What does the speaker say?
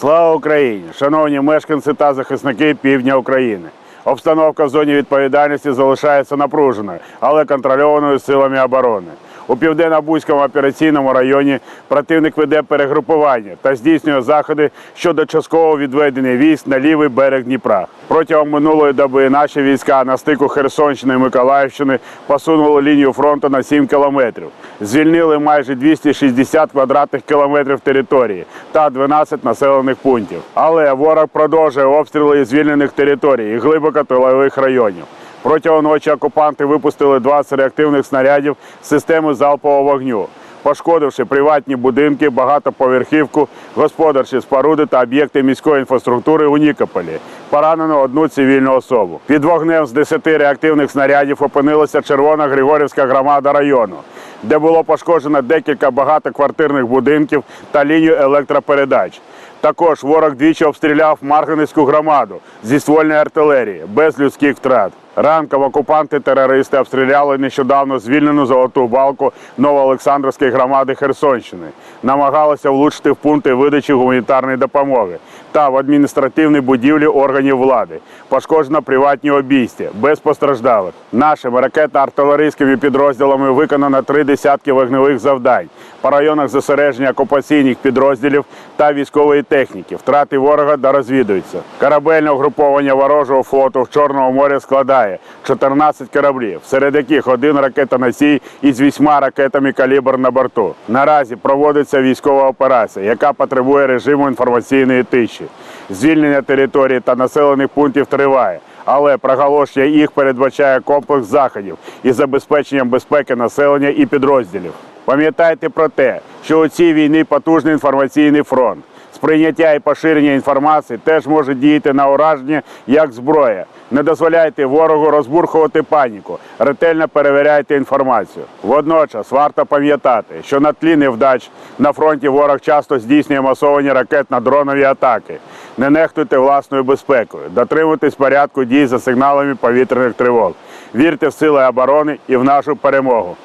Слава Україні! Шановні мешканці та захисники півдня України. Обстановка в зоні відповідальності залишається напруженою, але контрольованою силами оборони. У південно-бузькому операційному районі противник веде перегрупування та здійснює заходи щодо часткового відведення військ на лівий берег Дніпра. Протягом минулої доби наші війська на стику Херсонщини і Миколаївщини посунули лінію фронту на 7 кілометрів. Звільнили майже 260 квадратних кілометрів території та 12 населених пунктів. Але ворог продовжує обстріли звільнених територій і глибоко тилових районів. Протягом ночі окупанти випустили 20 реактивних снарядів системи залпового вогню, пошкодивши приватні будинки, багатоповерхівку, господарчі споруди та об'єкти міської інфраструктури у Нікополі. Поранено одну цивільну особу. Під вогнем з 10 реактивних снарядів опинилася Червона Григорівська громада району, де було пошкоджено декілька багатоквартирних будинків та лінію електропередач. Також ворог двічі обстріляв Марганецьку громаду зі ствольної артилерії без людських втрат. Ранком окупанти-терористи обстріляли нещодавно звільнену золоту балку Новоолександрівської громади Херсонщини, намагалися влучити в пункти видачі гуманітарної допомоги та в адміністративні будівлі органів влади. Пошкоджено приватні обійстя без постраждалих. Нашими ракетно-артилерійськими підрозділами виконано три десятки вогневих завдань по районах зосередження окупаційних підрозділів та військової техніки. Втрати ворога дорозвідуються. Корабельне угруповання ворожого флоту в Чорному морі складає 14 кораблів, серед яких один ракетоносій із вісьма ракетами калібр на борту. Наразі проводиться військова операція, яка потребує режиму інформаційної тиші. Звільнення території та населених пунктів триває. Але проголошення їх передбачає комплекс заходів із забезпеченням безпеки населення і підрозділів. Пам'ятайте про те, що у цій війні потужний інформаційний фронт. Сприйняття і поширення інформації теж може діяти на ураження як зброя. Не дозволяйте ворогу розбурхувати паніку, ретельно перевіряйте інформацію. Водночас варто пам'ятати, що на тлі невдач на фронті ворог часто здійснює масовані ракетно-дронові атаки. Не нехтуйте власною безпекою, дотримуйтесь порядку дій за сигналами повітряних тривог. Вірте в сили оборони і в нашу перемогу.